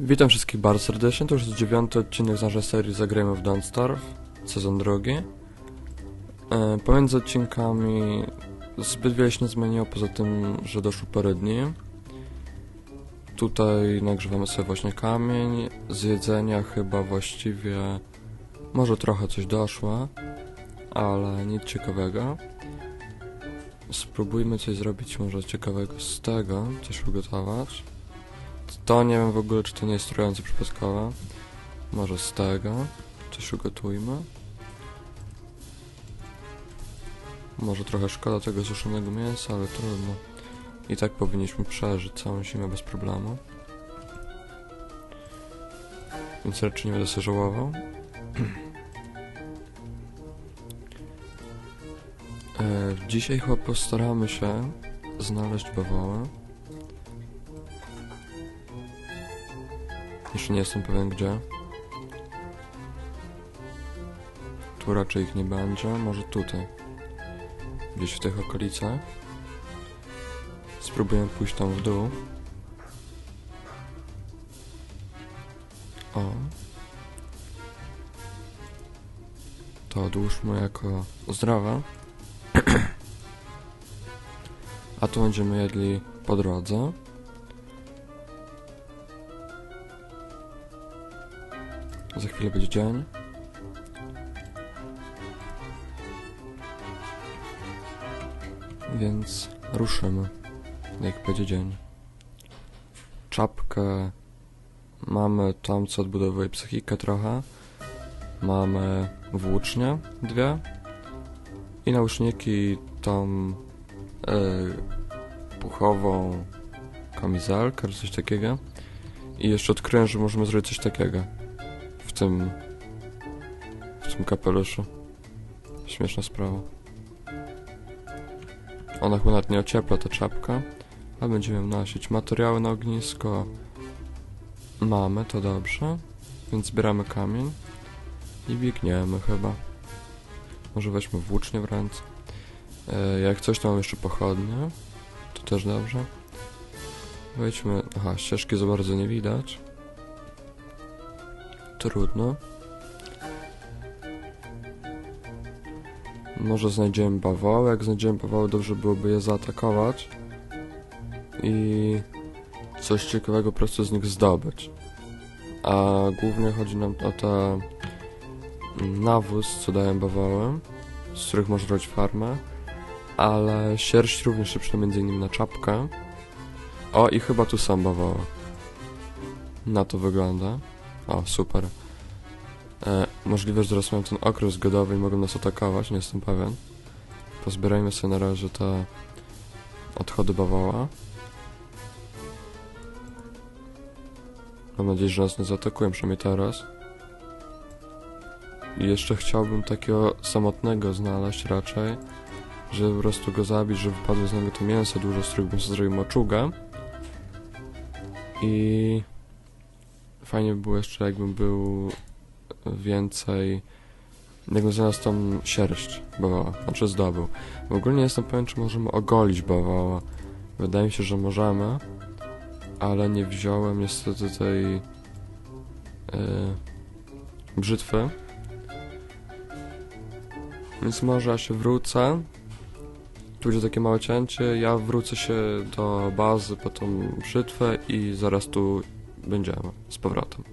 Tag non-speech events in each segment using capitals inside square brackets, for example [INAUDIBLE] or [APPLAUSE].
Witam wszystkich bardzo serdecznie, to już jest dziewiąty odcinek z naszej serii Zagrajmy w Don't Starve, sezon drugi. E, pomiędzy odcinkami zbyt wiele się nie zmieniło, poza tym, że doszło parę dni. Tutaj nagrzewamy sobie właśnie kamień, z jedzenia chyba właściwie może trochę coś doszło, ale nic ciekawego. Spróbujmy coś zrobić może ciekawego z tego, coś ugotować. To nie wiem w ogóle, czy to nie jest trujące przypadkowo. Może z tego. Coś ugotujmy. Może trochę szkoda tego suszonego mięsa, ale trudno. I tak powinniśmy przeżyć całą zimę bez problemu. Więc raczej nie będę sobie żałował. [CLEARS THROAT] e, dzisiaj chyba postaramy się znaleźć bawołę. Jeszcze nie jestem pewien gdzie. Tu raczej ich nie będzie, może tutaj. Gdzieś w tych okolicach. Spróbuję pójść tam w dół. O. To odłóżmy jako zdrowe. [CLEARS THROAT] A tu będziemy jedli po drodze. Za chwilę będzie dzień. Więc ruszymy, jak będzie dzień. Czapkę mamy tam, co odbudowuje psychikę trochę. Mamy włócznie dwie. I nauszniki tą yy, puchową kamizelkę, czy coś takiego. I jeszcze odkryłem, że możemy zrobić coś takiego tym w tym kapeluszu. Śmieszna sprawa. Ona chyba nawet nie ociepla ta czapka, ale będziemy nosić. Materiały na ognisko mamy, to dobrze. Więc zbieramy kamień i biegniemy chyba. Może weźmy włócznie w ręce. E, jak coś, to mam jeszcze pochodnie. To też dobrze. Wejdźmy... Aha, ścieżki za bardzo nie widać. Trudno. Może znajdziemy bawoły. Jak znajdziemy bawoły, dobrze byłoby je zaatakować. I coś ciekawego po prostu z nich zdobyć. A głównie chodzi nam o te nawóz, co dają bawoły, z których można robić farmę. Ale sierść również przyda między innymi na czapkę. O, i chyba tu są bawoły. Na to wygląda. O, super. E, możliwe, że teraz mają ten okres godowy i mogą nas atakować, nie jestem pewien. Pozbierajmy sobie na razie te odchody bawoła. Mam nadzieję, że nas nie zaatakują, przynajmniej teraz. I jeszcze chciałbym takiego samotnego znaleźć raczej, żeby po prostu go zabić, żeby wypadło z niego to mięso dużo, z którego bym sobie zrobił moczugę. I fajnie by było jeszcze, jakbym był więcej. Jakbym znalazł tą sierść bawoła, znaczy zdobył. W ogóle nie jestem pewien, czy możemy ogolić bawoła. Wydaje mi się, że możemy, ale nie wziąłem niestety tej yy, brzytwy. Więc może ja się wrócę. Tu będzie takie małe cięcie. Ja wrócę się do bazy po tą brzytwę i zaraz tu będziemy z powrotem.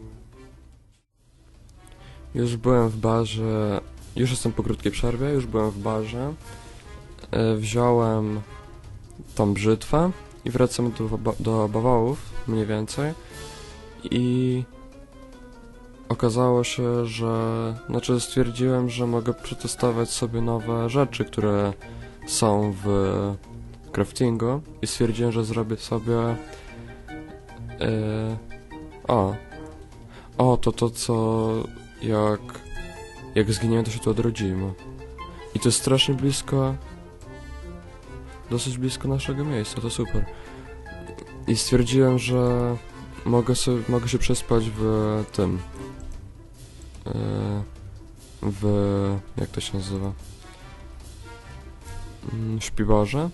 Już byłem w barze, już jestem po krótkiej przerwie, już byłem w barze. E, wziąłem tą brzytwę i wracam do, do bawałów, mniej więcej. I okazało się, że, znaczy stwierdziłem, że mogę przetestować sobie nowe rzeczy, które są w craftingu i stwierdziłem, że zrobię sobie yy, o. O, to to, co jak... Jak zginiemy, to się tu odrodzimy. I to jest strasznie blisko... Dosyć blisko naszego miejsca, to super. I stwierdziłem, że mogę, sobie, mogę się przespać w tym... Yy, w... jak to się nazywa? Mm, w śpiworze.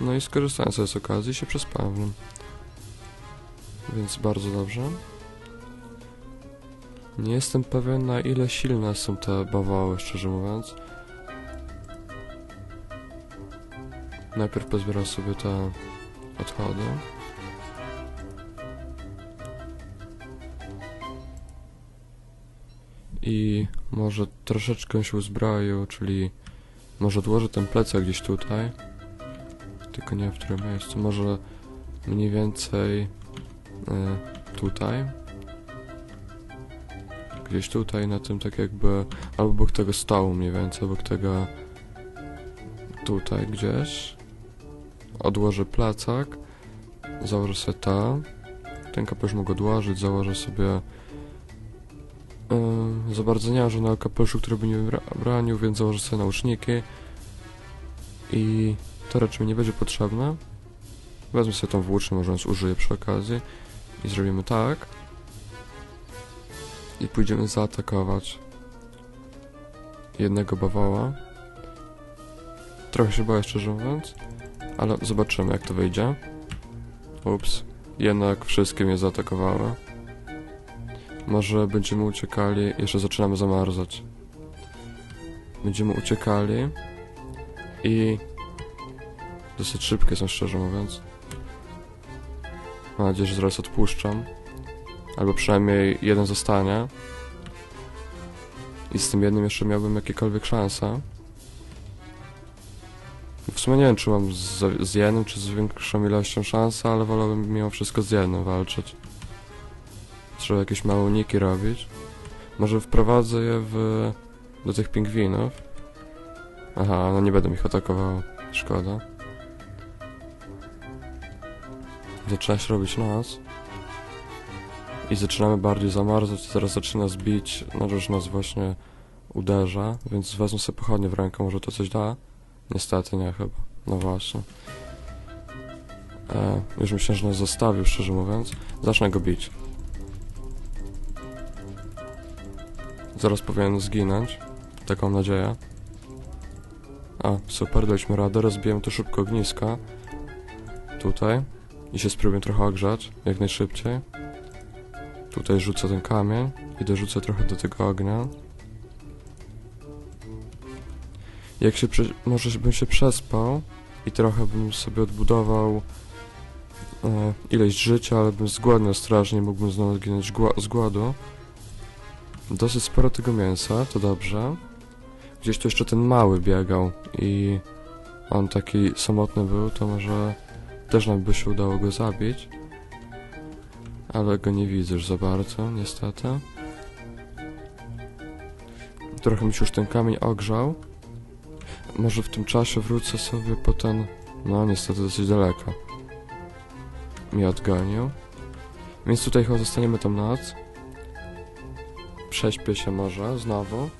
No i skorzystałem sobie z okazji i się przespałem. Więc bardzo dobrze. Nie jestem pewien na ile silne są te bawoły, szczerze mówiąc. Najpierw pozbieram sobie te odchody. I może troszeczkę się uzbroił, czyli może odłożę ten plecak gdzieś tutaj. Tylko nie w którym miejscu. Może mniej więcej tutaj. Gdzieś tutaj na tym tak jakby albo obok tego stołu mniej więcej, obok tego tutaj gdzieś. Odłożę plecak. Założę sobie to. Ten kapelusz mogę odłożyć, założę sobie Yy, za bardzo nie mam żadnego kapeluszu, który by nie branił, więc założę sobie nauczniki i to raczej mi nie będzie potrzebne. Wezmę sobie tą włócznię, może nas użyję przy okazji i zrobimy tak i pójdziemy zaatakować jednego bawoła. Trochę się boję, szczerze mówiąc, ale zobaczymy jak to wyjdzie. Ups, jednak wszystkie mnie zaatakowały. Może będziemy uciekali, jeszcze zaczynamy zamarzać. Będziemy uciekali i dosyć szybkie są szczerze mówiąc. Mam nadzieję, że zaraz odpuszczam. Albo przynajmniej jeden zostanie. I z tym jednym jeszcze miałbym jakiekolwiek szanse. W sumie nie wiem, czy mam z, z jednym, czy z większą ilością szans, ale wolałbym mimo wszystko z jednym walczyć. Trzeba jakieś małe uniki robić. Może wprowadzę je w... do tych pingwinów. Aha, no nie będę ich atakował. Szkoda. Zaczyna się robić noc. I zaczynamy bardziej zamarzać. Teraz zaczyna zbić. No już nas właśnie uderza. Więc wezmę sobie pochodnie w rękę. Może to coś da? Niestety nie chyba. No właśnie. E, już myślę, że nas zostawił, szczerze mówiąc. Zacznę go bić. Zaraz powinien zginąć. Taką nadzieję. A, super, daliśmy radę. Rozbiłem to szybko ogniska. Tutaj. I się spróbuję trochę ogrzać, jak najszybciej. Tutaj rzucę ten kamień i dorzucę trochę do tego ognia. Jak się, może bym się przespał i trochę bym sobie odbudował e, ileś życia, ale bym zgładniał strasznie, mógłbym znowu zginąć z głodu. Dosyć sporo tego mięsa, to dobrze. Gdzieś tu jeszcze ten mały biegał i on taki samotny był, to może też nam by się udało go zabić. Ale go nie widzę już za bardzo, niestety. Trochę mi się już ten kamień ogrzał. Może w tym czasie wrócę sobie po ten... No, niestety dosyć daleko. Mi odgonił. Więc tutaj chyba zostaniemy tą noc prześpię się może znowu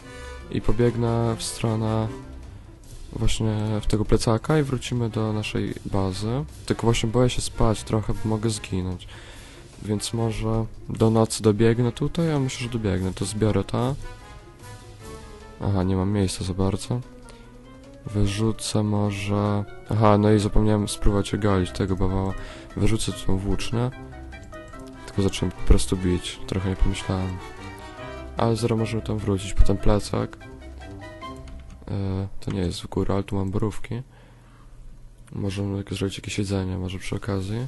i pobiegnę w stronę właśnie w tego plecaka i wrócimy do naszej bazy. Tylko właśnie boję się spać trochę, bo mogę zginąć. Więc może do nocy dobiegnę tutaj, a myślę, że dobiegnę. To zbiorę to. Aha, nie mam miejsca za bardzo. Wyrzucę może... Aha, no i zapomniałem spróbować ogolić tego bawała. Wyrzucę tą włócznię. Tylko zacząłem po prostu bić. Trochę nie pomyślałem. Ale zaraz możemy tam wrócić po ten plecak. E, to nie jest w górę, ale tu mam borówki. Możemy jak- zrobić jakieś jedzenie, może przy okazji.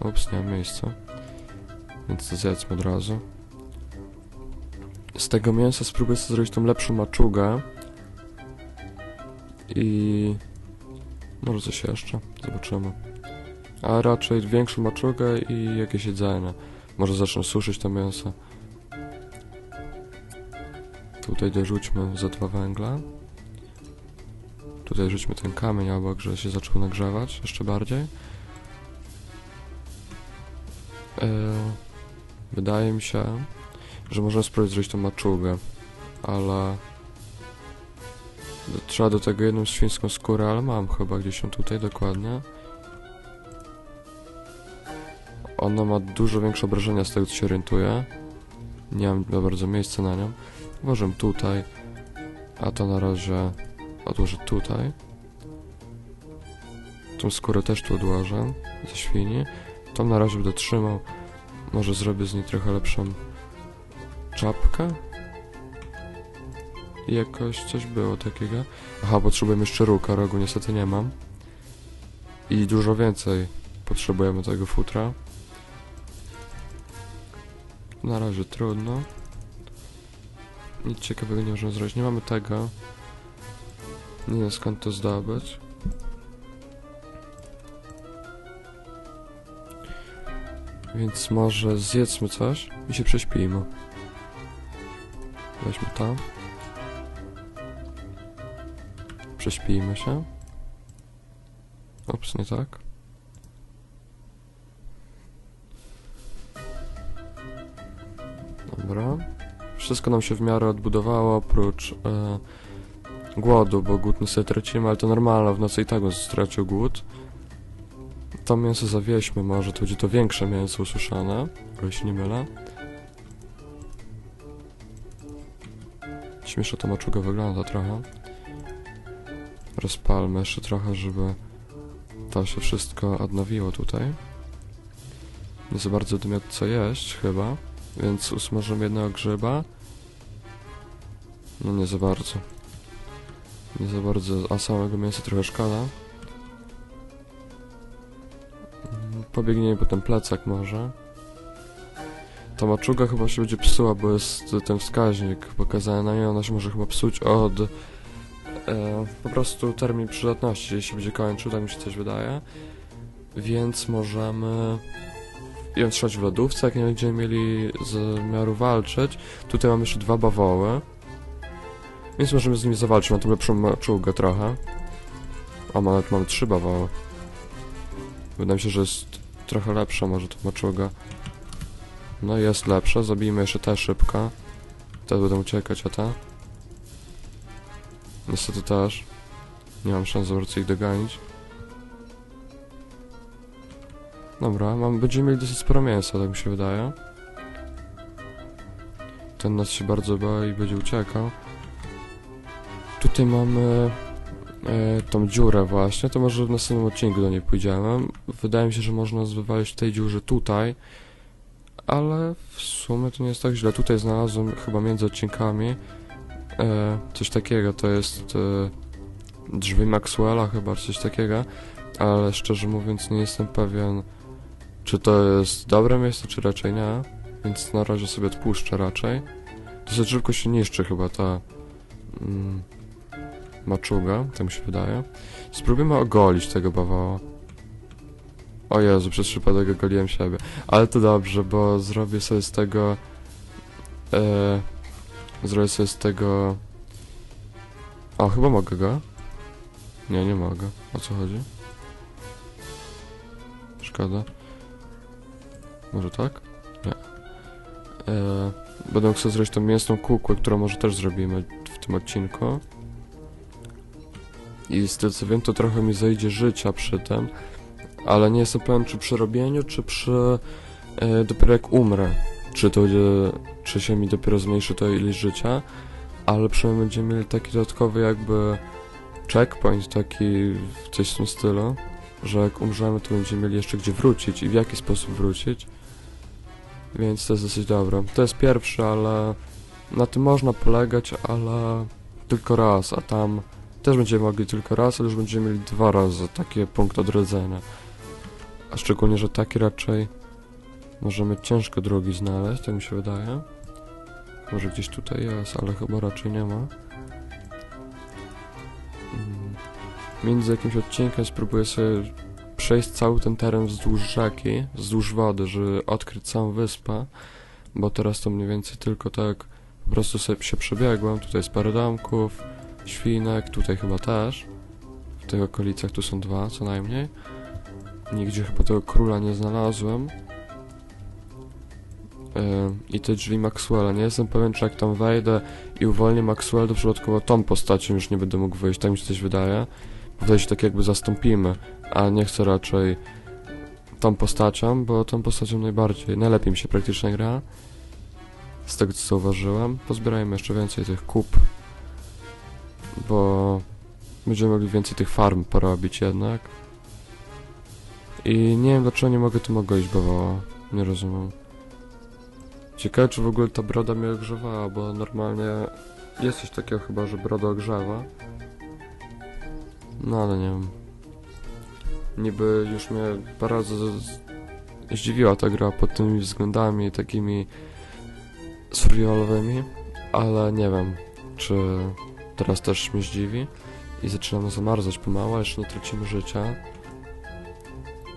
Ups, nie mam miejsca. Więc to zjedzmy od razu. Z tego mięsa spróbuję sobie zrobić tą lepszą maczugę. I... Może coś jeszcze. Zobaczymy. A raczej większą maczugę i jakieś jedzenie. Może zacznę suszyć to mięso. Tutaj dorzućmy za dwa węgla. Tutaj rzućmy ten kamień obok, że się zaczął nagrzewać jeszcze bardziej. Eee, wydaje mi się, że można spróbować zrobić tą maczugę, ale do, trzeba do tego jedną świńską skórę, ale mam chyba gdzieś ją tutaj dokładnie. Ona ma dużo większe obrażenia z tego co się orientuję. Nie mam bardzo miejsca na nią. Włożę tutaj, a to na razie odłożę tutaj. Tą skórę też tu odłożę ze świni. Tą na razie będę trzymał. Może zrobię z niej trochę lepszą czapkę. Jakoś coś było takiego. Aha, potrzebujemy jeszcze ruka, rogu niestety nie mam. I dużo więcej potrzebujemy tego futra. Na razie trudno. Nic ciekawego nie możemy zrobić. Nie mamy tego. Nie wiem skąd to zdobyć. Więc może zjedzmy coś i się prześpijmy. Weźmy to. Prześpijmy się. Ops, nie tak. Dobra. Wszystko nam się w miarę odbudowało, oprócz e, głodu, bo głód niestety tracimy, ale to normalne, w nocy i tak on stracił głód. To mięso zawieźmy może, to będzie to większe mięso ususzone, o się nie mylę. Śmiesznie to maczuga wygląda trochę. Rozpalmy jeszcze trochę, żeby to się wszystko odnowiło tutaj. Nie za bardzo będę miał co jeść chyba, więc usmażymy jednego grzyba. No nie za bardzo. Nie za bardzo, a samego mięsa trochę szkoda. Mm, Pobiegniemy po ten plecak może. Ta maczuga chyba się będzie psuła, bo jest ten wskaźnik pokazany na niej, ona się może chyba psuć od e, po prostu termin przydatności, jeśli będzie kończył, tak mi się coś wydaje. Więc możemy ją trzymać w lodówce, jak nie będziemy mieli z miaru walczyć. Tutaj mamy jeszcze dwa bawoły. Więc możemy z nimi zawalczyć, mam tą lepszą maczułgę trochę. A nawet mamy trzy bawoły. Wydaje mi się, że jest trochę lepsza może ta maczuga. No jest lepsza, zabijmy jeszcze tę szybko. Teraz będę uciekać, a ta? Niestety też. Nie mam szans za ich doganić. Dobra, mam, będziemy mieli dosyć sporo mięsa, tak mi się wydaje. Ten nas się bardzo boi i będzie uciekał. Tutaj mamy e, tą dziurę właśnie, to może w następnym odcinku do niej pójdziemy. Wydaje mi się, że można wywalić tej dziurze tutaj, ale w sumie to nie jest tak źle. Tutaj znalazłem chyba między odcinkami e, coś takiego, to jest e, drzwi Maxwella chyba, coś takiego, ale szczerze mówiąc nie jestem pewien, czy to jest dobre miejsce, czy raczej nie, więc na razie sobie odpuszczę raczej. Dosyć szybko się niszczy chyba ta mm, maczuga, tak mi się wydaje. Spróbujmy ogolić tego bawała. O Jezu, przez przypadek ogoliłem siebie. Ale to dobrze, bo zrobię sobie z tego... E, zrobię sobie z tego... O, chyba mogę go. Nie, nie mogę. O co chodzi? Szkoda. Może tak? Nie. E, będę sobie zrobić tą mięsną kukłę, którą może też zrobimy w tym odcinku. I z tego co wiem, to trochę mi zejdzie życia przy tym, ale nie jestem pewien, czy przy robieniu, czy przy... E, dopiero jak umrę. Czy to będzie... czy się mi dopiero zmniejszy to ilość życia, ale przynajmniej będziemy mieli taki dodatkowy jakby checkpoint taki w coś w tym stylu, że jak umrzemy, to będziemy mieli jeszcze gdzie wrócić i w jaki sposób wrócić. Więc to jest dosyć dobre. To jest pierwszy, ale na tym można polegać, ale tylko raz, a tam też będziemy mogli tylko raz, ale już będziemy mieli dwa razy takie punkt odrodzenia. A szczególnie, że taki raczej możemy ciężko drogi znaleźć, tak mi się wydaje. Może gdzieś tutaj jest, ale chyba raczej nie ma. Mm. Między jakimś odcinkiem spróbuję sobie przejść cały ten teren wzdłuż rzeki, wzdłuż wody, żeby odkryć całą wyspę, bo teraz to mniej więcej tylko tak po prostu sobie się przebiegłem. Tutaj jest parę domków, świnek, tutaj chyba też. W tych okolicach tu są dwa co najmniej. Nigdzie chyba tego króla nie znalazłem. Yy, I te drzwi Maxwella. Nie jestem pewien, czy jak tam wejdę i uwolnię Maxwell, to przypadkowo tą postacią już nie będę mógł wyjść. Tak mi się coś wydaje. Wydaje się tak jakby zastąpimy, a nie chcę raczej tą postacią, bo tą postacią najbardziej, najlepiej mi się praktycznie gra. Z tego co zauważyłem. Pozbierajmy jeszcze więcej tych kup, bo będziemy mogli więcej tych farm porobić jednak. I nie wiem dlaczego nie mogę tym ogolić bawała. Nie rozumiem. Ciekawe, czy w ogóle ta broda mnie ogrzewała, bo normalnie jest coś takiego chyba, że broda ogrzewa. No ale nie wiem. Niby już mnie parę zdziwiła ta gra pod tymi względami takimi survivalowymi, ale nie wiem, czy teraz też mnie zdziwi i zaczynamy zamarzać pomału, jeszcze nie tracimy życia.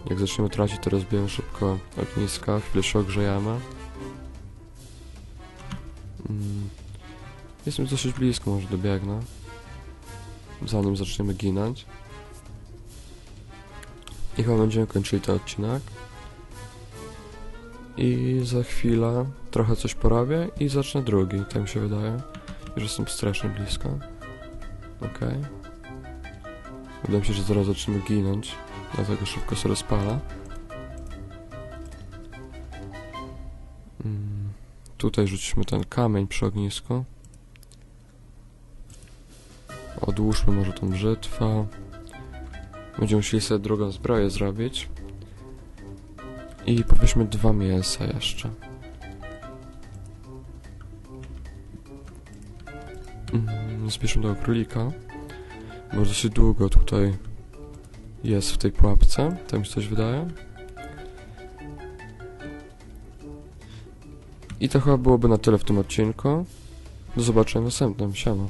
Jak zaczniemy tracić, to rozbijemy szybko ogniska, chwilę się ogrzejemy. Mm. Jestem dosyć blisko, może dobiegnę. Zanim zaczniemy ginąć. I chyba będziemy kończyli ten odcinek. I za chwilę trochę coś porobię i zacznę drugi, tak mi się wydaje. Już jestem strasznie blisko. Okej. Wydaje mi się, że zaraz zaczniemy ginąć, dlatego szybko się rozpala. Mm, tutaj rzucimy ten kamień przy ognisku. Odłóżmy może tą brzytwę. Będziemy musieli sobie drugą zbroję zrobić. I powiedzmy dwa mięsa jeszcze. Tego królika. Może się długo tutaj jest w tej pułapce, tak mi się coś wydaje. I to chyba byłoby na tyle w tym odcinku. Do zobaczenia następnym. Siema.